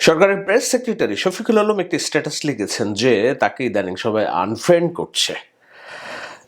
সরকারের press secretary Shafiqul Alam একটি status লিখেছেন যে তাকে ইদানিং সবাই আনফ্রেন্ড করছে।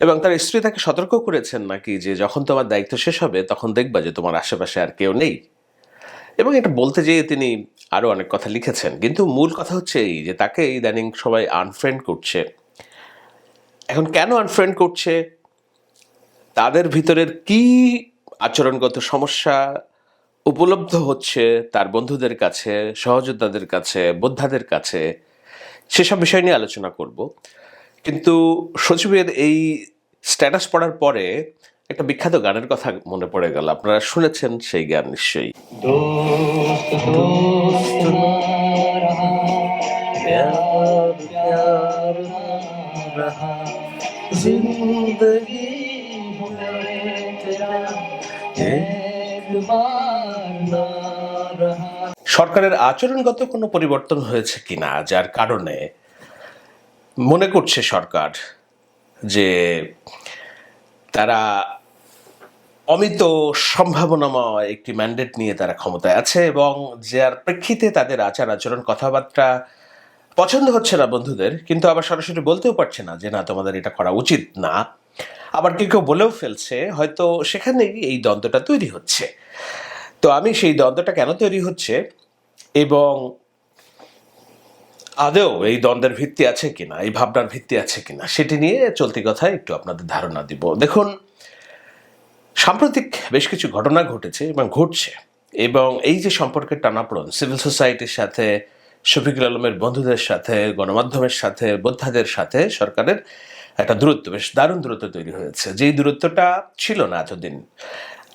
এবং তার স্ত্রী তাকে সতর্ক করেছেন নাকি যে যখন তোমার দায়িত্ব শেষ হবে তখন দেখবা যে তোমার আশেপাশে আর কেউ নেই। এবং এটা বলতে যেয়ে তিনি আরও অনেক কথা লিখেছেন। কিন্তু মূল কথা হচ্ছে এই যে তাকে ইদানিং সবাই আনফ্রেন্ড করছে। এখন কেন আনফ্রেন্ড করছে? তাদের ভিতরের কি আচরণগত সমস্যা? উপলব্ধ হচ্ছে তার বন্ধুদের কাছে, সহযোদ্ধাদের কাছে, বোদ্ধাদের কাছে। সেসব বিষয় নিয়ে আলোচনা করব। কিন্তু সচিবের এই স্ট্যাটাস পড়ার পরে একটা বিখ্যাত গানের কথা মনে পড়ে গেল। আপনারা শুনেছেন সেই গান নিশ্চয়ই। জিন্দগি সরকারের আচরণগত কোনো পরিবর্তন হয়েছে কিনা, যার কারণে মনে করছে সরকার যে তারা অমিত সম্ভাবনাময় একটি ম্যান্ডেট নিয়ে তারা ক্ষমতায় আছে এবং যার প্রেক্ষিতে তাদের আচার আচরণ কথাবার্তা পছন্দ হচ্ছে না বন্ধুদের, কিন্তু আবার সরাসরি বলতেও পারছে না যে, না, তোমাদের এটা করা উচিত না। আবার কেউ কেউ বলেও ফেলছে, হয়তো সেখানেই এই দ্বন্দ্বটা তৈরি হচ্ছে। তো আমি সেই দ্বন্দ্বটা কেন তৈরি হচ্ছে? এবং আদৌ এই দ্বন্দ্বের ভিত্তি আছে কিনা, এই ভাবনার ভিত্তি আছে কিনা, সেটি নিয়ে চলতি কথায় একটু আপনাদের ধারণা দিব। দেখুন, সাম্প্রতিক বেশ কিছু ঘটনা ঘটেছে এবং ঘটছে। এবং এই যে সম্পর্কের টানাপড়ন, সিভিল সোসাইটির সাথে, শফিকুল আলমের বন্ধুদের সাথে, গণমাধ্যমের সাথে, বোদ্ধাদের সাথে সরকারের একটা দূরত্ব, বেশ দারুণ দূরত্ব তৈরি হয়েছে। যেই দূরত্বটা ছিল না এতদিন।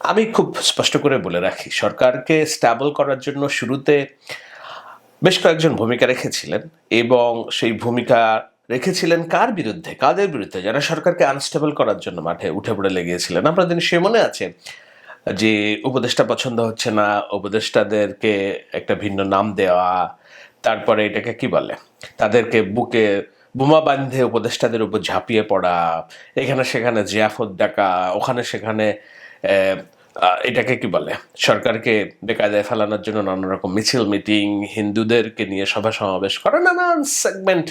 আমি খুব স্পষ্ট করে বলে রাখি, সরকারকে স্ট্যাবল করার জন্য শুরুতে বেশ কয়েকজন ভূমিকা রেখেছিলেন এবং সেই ভূমিকা রেখেছিলেন কার বিরুদ্ধে? কাদের বিরুদ্ধে? যারা সরকারকে আনস্টেবল করার জন্য মাঠে উঠে পড়ে লেগেছিলেন। আপনাদের সে মনে আছে যে উপদেষ্টা পছন্দ হচ্ছে না, উপদেষ্টাদেরকে একটা ভিন্ন নাম দেওয়া, তারপরে এটাকে কি বলে? তাদেরকে বুকে বোমা বান্ধে উপদেষ্টাদের উপর ঝাঁপিয়ে পড়া, এখানে সেখানে জিয়াফত ডাকা, ওখানে সেখানে এটাকে কি বলে? সরকারকে বেকায়দায় ফেলানোর জন্য নানা রকম মিছিল, মিটিং, হিন্দুদেরকে নিয়ে সভা সমাবেশ করা নানান সেগমেন্ট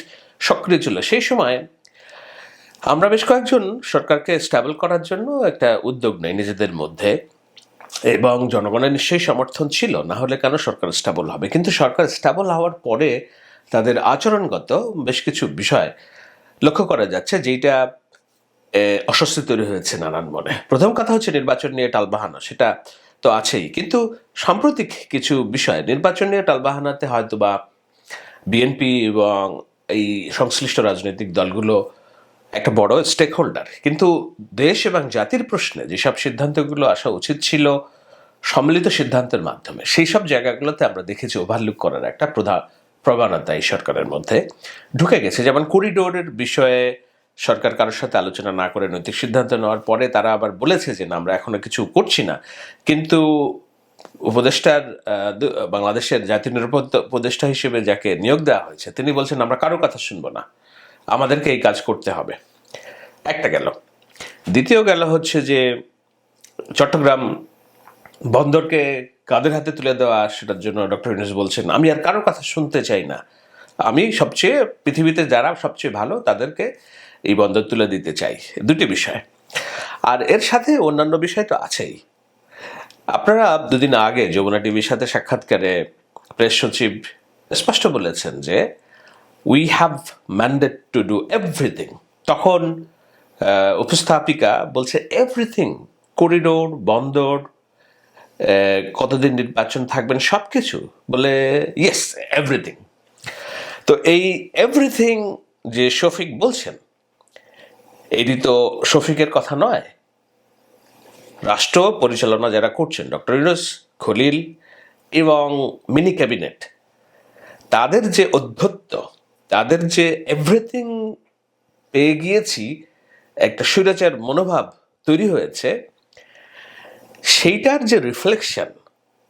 সক্রিয় ছিল। সেই সময় আমরা বেশ কয়েকজন সরকারকে স্ট্যাবল করার জন্য একটা উদ্যোগ নেই নিজেদের মধ্যে এবং জনগণের নিশ্চয়ই সমর্থন ছিল, না হলে কেন সরকার স্ট্যাবল হবে? কিন্তু সরকার স্ট্যাবল হওয়ার পরে তাদের আচরণগত বেশ কিছু বিষয় লক্ষ্য করা যাচ্ছে যেটা অস্বস্তি তৈরি হয়েছে নানান মনে। প্রথম কথা হচ্ছে নির্বাচন নিয়ে টালবাহানা, সেটা তো আছেই। কিন্তু সাম্প্রতিক কিছু বিষয় নির্বাচন নিয়ে টালবাহানাতে হয়তো বা বিএনপি এবং এই সংশ্লিষ্ট রাজনৈতিক দলগুলো একটা বড় স্টেক হোল্ডার কিন্তু দেশ এবং জাতির প্রশ্নে যেসব সিদ্ধান্তগুলো আসা উচিত ছিল, সম্মিলিত সিদ্ধান্তের মাধ্যমে, সেই সব জায়গাগুলোতে আমরা দেখেছি ওভারলুক করার একটা প্রধান প্রবণতা এই সরকারের মধ্যে ঢুকে গেছে। যেমন করিডোরের বিষয়ে সরকার কারোর সাথে আলোচনা না করে নৈতিক সিদ্ধান্ত নেওয়ার পরে তারা আবার বলেছে যে না, আমরা এখনও কিছু করছি না। কিন্তু উপদেষ্টার বাংলাদেশের জাতীয় নিরাপত্তা উপদেষ্টা হিসেবে যাকে নিয়োগ দেওয়া হয়েছে, তিনি বলছেন, আমরা কারও কথা শুনব না। আমাদেরকে এই কাজ করতে হবে। একটা গেল। দ্বিতীয় গেল হচ্ছে যে চট্টগ্রাম বন্দরকে কাদের হাতে তুলে দেওয়া, সেটার জন্য ডক্টর ইউনুস বলছেন, আমি আর কারও কথা শুনতে চাই না। আমি সবচেয়ে পৃথিবীতে যারা সবচেয়ে ভালো, তাদেরকে এই বন্দর তুলে দিতে চাই। দুটি বিষয়। আর এর সাথে অন্যান্য বিষয় তো আছেই। আপনারা দুদিন আগে যমুনা টিভির সাথে সাক্ষাৎকারে প্রেস সচিব স্পষ্ট বলেছেন যে we have mandate to do everything তখন উপস্থাপিকা বলছে এভরিথিং করিডোর বন্দর কতদিন নির্বাচন থাকবেন সব কিছু বলে ইয়েস এভরিথিং তো এই এভরিথিং যে শফিক বলছেন এটি তো শফিকের কথা নয়। রাষ্ট্র পরিচালনা যারা করছেন, ডক্টর ইউনুস, খলিল এবং মিনি ক্যাবিনেট, তাদের যে অধ্যত্ত, তাদের যে এভরিথিং পেয়ে গিয়েছি, একটা স্বৈরাচার মনোভাব তৈরি হয়েছে, সেইটার যে রিফ্লেকশন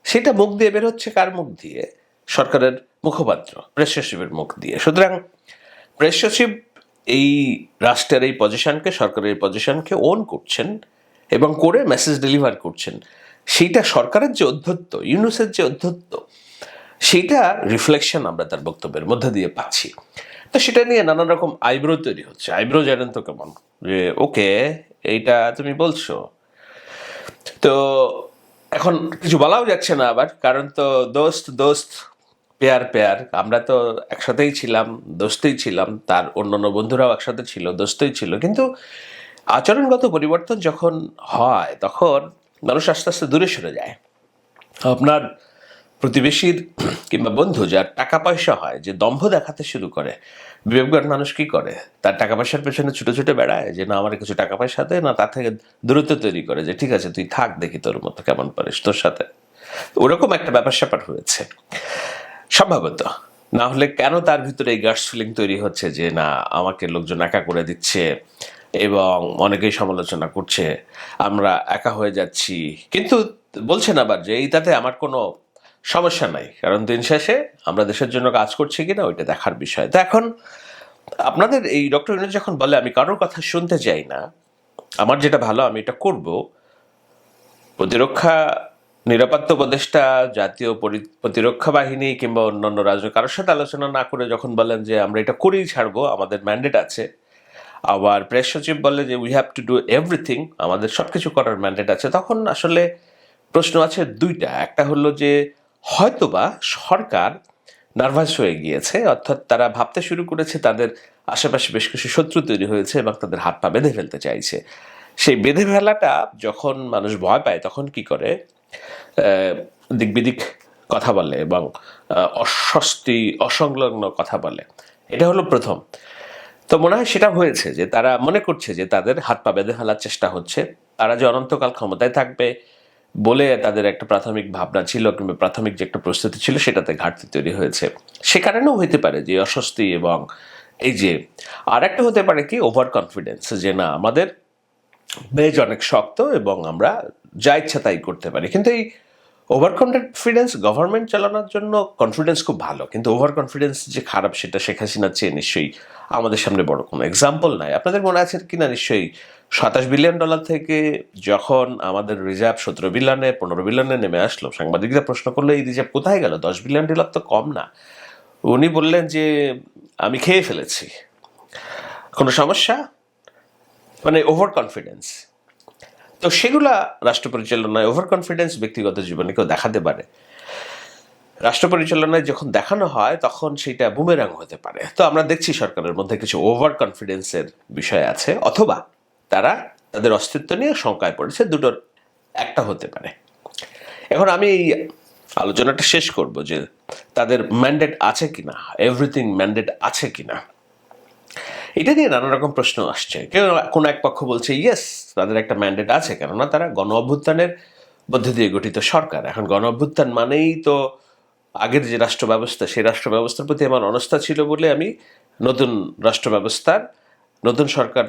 সেটা মুখ দিয়ে বের হচ্ছে কার মুখ দিয়ে? সরকারের মুখপাত্র প্রেস সচিবের মুখ দিয়ে। সুতরাং প্রেস সচিব এই রাষ্ট্রের এই পজিশনকে, সরকারের এই পজিশনকে ওন করছেন এবং করে মেসেজ ডেলিভার করছেন। সেইটা সরকারের যে অধ্যত্ত, ইউনুসের যে অধ্যত্ত, সেইটা রিফ্লেকশন আমরা তার বক্তব্যের মধ্যে দিয়ে পাচ্ছি। তো সেটা নিয়ে নানান রকম আইব্রো তৈরি হচ্ছে। আইব্রো জানেন তো কেমন? যে, ওকে, এইটা তুমি বলছো। তো এখন কিছু বলাও যাচ্ছে না আবার, কারণ তো দোস্ত দোস্ত পেয়ার পেয়ার আমরা তো একসাথেই ছিলাম, দোস্তেই ছিলাম, তার অন্যান্য বন্ধুরাও একসাথে ছিল, দোস্তই ছিল। কিন্তু আচরণগত পরিবর্তন যখন হয়, তখন মানুষ আস্তে আস্তে দূরে সরে যায়। আপনার প্রতিবেশীর কিংবা বন্ধু যার টাকা পয়সা হয়, যে দম্ভ দেখাতে শুরু করে, বিবেকবান মানুষ কি করে? তার টাকা পয়সার পেছনে ছুটে ছুটে বেড়ায়, যে না, আমার কিছু টাকা পয়সা দেয় না, তার থেকে দূরত্ব তৈরি করে, যে ঠিক আছে, তুই থাক, দেখি তোর মতো কেমন পারিস তোর সাথে। ওরকম একটা ব্যাপার স্যাপার হয়েছে। সম্ভবত। না হলে কেন তার ভিতরে এই গার্ডস ফিলিং তৈরি হচ্ছে যে, না, আমাকে লোকজন একা করে দিচ্ছে এবং অনেকেই সমালোচনা করছে, আমরা একা হয়ে যাচ্ছি। কিন্তু বলছেন আবার যে, এই তাতে আমার কোনো সমস্যা নাই। কারণ দিন শেষে আমরা দেশের জন্য কাজ করছি কিনা, ওইটা দেখার বিষয়। তো এখন আপনাদের এই ডক্টর ইউনুস যখন বলে, আমি কারোর কথা শুনতে চাই না, আমার যেটা ভালো আমি এটা করব। প্রতিরক্ষা নিরাপত্তা উপদেষ্টা, জাতীয় পরি- প্রতিরক্ষা বাহিনী কিংবা অন্যান্য রাজ্য কারোর সাথে আলোচনা না করে যখন বলেন যে, আমরা এটা করেই ছাড়বো, আমাদের ম্যান্ডেট আছে। আবার প্রেস সচিব বলে যে we have to do everything আমাদের সব কিছু করার ম্যান্ডেট আছে। তখন আসলে প্রশ্ন আছে দুইটা। একটা হলো যে, হয়তোবা সরকার নার্ভাস হয়ে গিয়েছে, অর্থাৎ তারা ভাবতে শুরু করেছে তাদের আশেপাশে বেশ কিছু শত্রু তৈরি হয়েছে এবং তাদের হাত পা বেঁধে ফেলতে চাইছে। সেই বেঁধে ফেলাটা যখন মানুষ ভয় পায়, তখন কি করে? আহ, দিক বিদিক কথা বলে এবং অস্বস্তি অসংলগ্ন কথা বলে। এটা হলো প্রথম। তো মনে হয় সেটা হয়েছে যে তারা মনে করছে যে তাদের হাত পা বেঁধে ফেলার চেষ্টা হচ্ছে। তারা যে অনন্তকাল ক্ষমতায় থাকবে বলে তাদের একটা প্রাথমিক ভাবনা ছিল কিংবা প্রাথমিক যে একটা প্রস্তুতি ছিল সেটাতে ঘাটতি তৈরি হয়েছে। সে কারণেও হতে পারে যে অস্বস্তি এবং এই যে আর একটা হতে পারে কি ওভার কনফিডেন্স যে না আমাদের বেজ অনেক শক্ত এবং আমরা যা ইচ্ছা তাই করতে পারি। কিন্তু এই ওভার কনফিডেন্স গভর্নমেন্ট চালানোর জন্য কনফিডেন্স খুব ভালো। কিন্তু ওভার কনফিডেন্স যে খারাপ সেটা শেখ হাসিনার চেয়ে নিশ্চয়ই আমাদের সামনে বড় কোনো এক্সাম্পল নাই। আপনাদের মনে আছে কিনা নিশ্চয়ই? সাতাশ বিলিয়ন ডলার থেকে যখন আমাদের রিজার্ভ সতেরো বিলিয়নে পনেরো বিলিয়নে নেমে আসলো, সাংবাদিকরা প্রশ্ন করল, এই রিজার্ভ কোথায় গেল? দশ বিলিয়ন ডলার তো কম না। উনি বললেন যে, আমি খেয়ে ফেলেছি। কোনো সমস্যা? মানে ওভার কনফিডেন্স তো সেগুলা রাষ্ট্র পরিচালনায় ওভার কনফিডেন্স ব্যক্তিগত জীবনে কেউ দেখাতে পারে। রাষ্ট্র পরিচালনায় যখন দেখানো হয়, তখন সেটা বুমেরাং হতে পারে। তো আমরা দেখছি সরকারের মধ্যে কিছু ওভার কনফিডেন্সের বিষয় আছে, অথবা তারা তাদের অস্তিত্ব নিয়ে শঙ্কায় পড়েছে, দুটোর একটা হতে পারে। এখন আমি এই আলোচনাটা শেষ করব যে তাদের ম্যান্ডেট আছে কি না এভরিথিং ম্যান্ডেট আছে কি না এটা নিয়ে নানা রকম প্রশ্ন আসছে। কেউ কোনো এক পক্ষ বলছে ইয়েস তাদের একটা ম্যান্ডেট আছে, কেননা তারা গণ অভ্যুত্থানের মধ্যে দিয়ে গঠিত সরকার। এখন গণ অভ্যুত্থান মানেই তো আগের যে রাষ্ট্র ব্যবস্থা সেই রাষ্ট্র ব্যবস্থার প্রতি আমার অনস্থা ছিল বলে আমি নতুন রাষ্ট্র ব্যবস্থার নতুন সরকার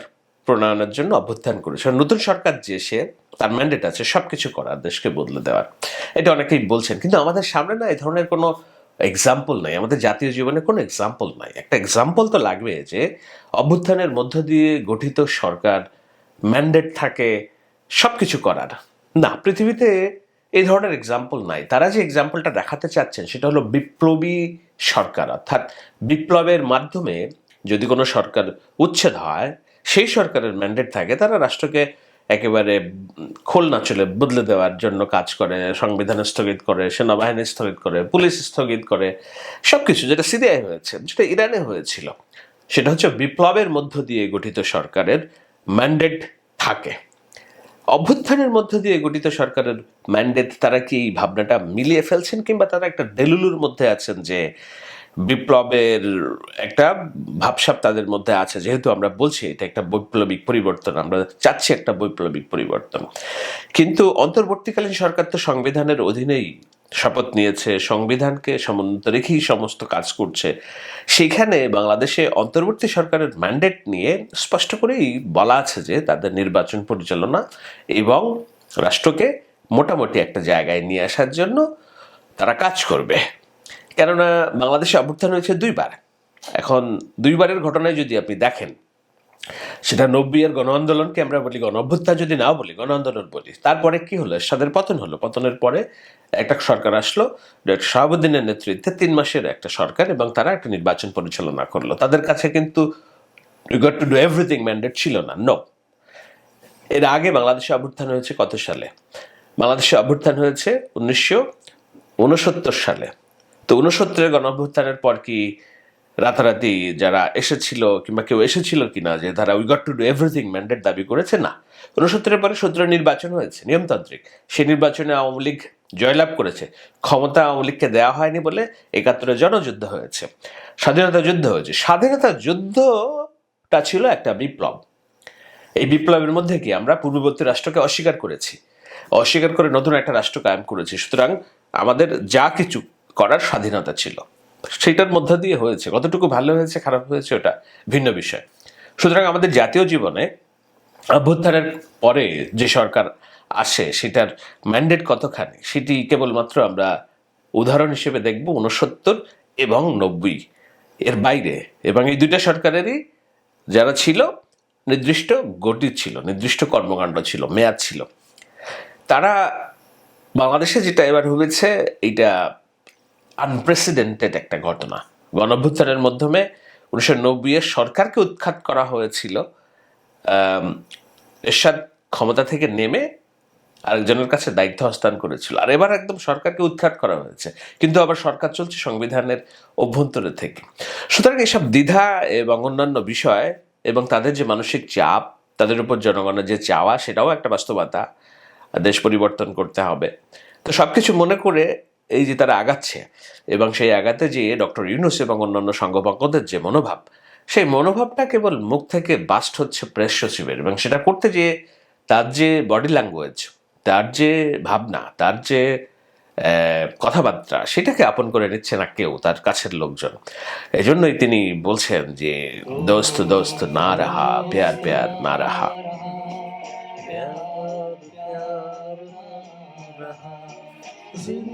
প্রণয়নের জন্য অভ্যুত্থান করেছে। নতুন সরকার যে সে, তার ম্যান্ডেট আছে সব কিছু করার, দেশকে বদলে দেওয়ার। এটা অনেকেই বলছেন, কিন্তু আমাদের সামনে না এই ধরনের কোনো এক্সাম্পল নাই। আমাদের জাতীয় জীবনে কোনো এক্সাম্পল নাই। একটা এক্সাম্পল তো লাগবে যে, অভ্যুত্থানের মধ্য দিয়ে গঠিত সরকার ম্যান্ডেট থাকে সব কিছু করার। না, পৃথিবীতে এই ধরনের এক্সাম্পল নাই। তারা যে এক্সাম্পলটা দেখাতে চাচ্ছেন, সেটা হলো বিপ্লবী সরকার। অর্থাৎ বিপ্লবের মাধ্যমে যদি কোনো সরকার উচ্ছেদ হয়, সেই সরকারের ম্যান্ডেট থাকে, তারা রাষ্ট্রকে একেবারে খোল না চলে বদলে দেওয়ার জন্য কাজ করে, সংবিধান স্থগিত করে, সেনাবাহিনী স্থগিত করে, পুলিশ স্থগিত করে সব কিছু যেটা সিরিয়ায় হয়েছে, যেটা ইরানে হয়েছিল, সেটা হচ্ছে বিপ্লবের মধ্য দিয়ে গঠিত সরকারের ম্যান্ডেট থাকে। অভ্যুত্থানের মধ্য দিয়ে গঠিত সরকারের ম্যান্ডেট তারা কি এই ভাবনাটা মিলিয়ে ফেলছেন কিংবা তারা একটা ডেলুলুর মধ্যে আছেন যে বিপ্লবের একটা ভাবসাব তাদের মধ্যে আছে। যেহেতু আমরা বলছি, এটা একটা বৈপ্লবিক পরিবর্তন, আমরা চাচ্ছি একটা বৈপ্লবিক পরিবর্তন। কিন্তু অন্তর্বর্তীকালীন সরকার তো সংবিধানের অধীনেই শপথ নিয়েছে, সংবিধানকে সমুন্নত রেখেই সমস্ত কাজ করছে। সেখানে বাংলাদেশে অন্তর্বর্তী সরকারের ম্যান্ডেট নিয়ে স্পষ্ট করেই বলা আছে যে, তাদের নির্বাচন পরিচালনা এবং রাষ্ট্রকে মোটামুটি একটা জায়গায় নিয়ে আসার জন্য তারা কাজ করবে। কেননা বাংলাদেশে অভ্যুত্থান হয়েছে দুইবার। এখন দুইবারের ঘটনায় যদি আপনি দেখেন, সেটা নব্বইয়ের গণ আন্দোলনকে আমরা বলি গণ অভ্যুত্থান যদি নাও বলি গণ আন্দোলন বলি, তারপরে কি হলো? এরশাদের পতন হলো। পতনের পরে একটা সরকার আসলো, ডক্টর শাহাবুদ্দিনের নেতৃত্বে তিন মাসের একটা সরকার এবং তারা একটা নির্বাচন পরিচালনা করল। তাদের কাছে কিন্তু got to do everything mandate ছিল না। নো এর আগে বাংলাদেশে অভ্যুত্থান হয়েছে কত সালে? বাংলাদেশে অভ্যুত্থান হয়েছে উনিশশো উনসত্তর সালে। তো উনসত্তরের গণ অভ্যুত্থানের পর কি রাতারাতি যারা এসেছিল কিংবা কেউ এসেছিল কিনা যে তারা we got to do everything mandate দাবি করেছে? না। উনসত্তরের পরে সত্তর নির্বাচন হয়েছে, নিয়মতান্ত্রিক। সেই নির্বাচনে আওয়ামী লীগ জয়লাভ করেছে। ক্ষমতা আওয়ামী লীগকে দেওয়া হয়নি বলে একাত্তরে জনযুদ্ধ হয়েছে। স্বাধীনতা যুদ্ধ হয়েছে। স্বাধীনতা যুদ্ধটা ছিল একটা বিপ্লব। এই বিপ্লবের মধ্যে কি আমরা পূর্ববর্তী রাষ্ট্রকে অস্বীকার করেছি? অস্বীকার করে নতুন একটা রাষ্ট্র কায়েম করেছি। সুতরাং আমাদের যা কিছু করার স্বাধীনতা ছিল। সেটার মধ্য দিয়ে হয়েছে। কতটুকু ভালো হয়েছে, খারাপ হয়েছে, ওটা ভিন্ন বিষয়। সুতরাং আমাদের জাতীয় জীবনে অভ্যুত্থানের পরে যে সরকার আসে, সেটার ম্যান্ডেট কতখানি, সেটি কেবলমাত্র আমরা উদাহরণ হিসেবে দেখব উনসত্তর এবং নব্বই এর বাইরে। এবং এই দুইটা সরকারেরই যারা ছিল, নির্দিষ্ট গতি ছিল, নির্দিষ্ট কর্মকাণ্ড ছিল, মেয়াদ ছিল। তারা বাংলাদেশে যেটা এবার হয়েছে, এইটা আনপ্রেসিডেন্টেড একটা ঘটনা। গণঅভ্যুত্থানের মাধ্যমে উনিশশো নব্বই এর সরকারকে উৎখাত করা হয়েছিল এরশাদ ক্ষমতা থেকে নেমে আরেকজনের কাছে দায়িত্ব হস্তান্তর করেছিল। আর এবার একদম সরকারকে উৎখাত করা হয়েছে, কিন্তু আবার সরকার চলছে সংবিধানের অভ্যন্তরে থেকে। সুতরাং এসব দ্বিধা এবং অন্যান্য বিষয় এবং তাদের যে মানসিক চাপ, তাদের উপর জনগণের যে চাওয়া, সেটাও একটা বাস্তবতা। দেশ পরিবর্তন করতে হবে। তো সব কিছু মনে করে এই যে তারা আগাচ্ছে এবং সেই আগাতে যে ডক্টর ইউনুস এবং অন্যান্য সংঘবদ্ধদের যে মনোভাব, সেই মনোভাবটা কেবল মুখ থেকে বাস্ট হচ্ছে প্রেস সচিবের এবং সেটা করতে যে তার যে বডি ল্যাঙ্গুয়েজ তার যে ভাবনা, তার যে কথাবার্তা, সেটাকে আপন করে নিচ্ছে না কেউ, তার কাছের লোকজন এই জন্যই তিনি বলছেন যে, দোস্ত দোস্ত, না রাহা, পেয়ার পেয়ার, না রাহা See?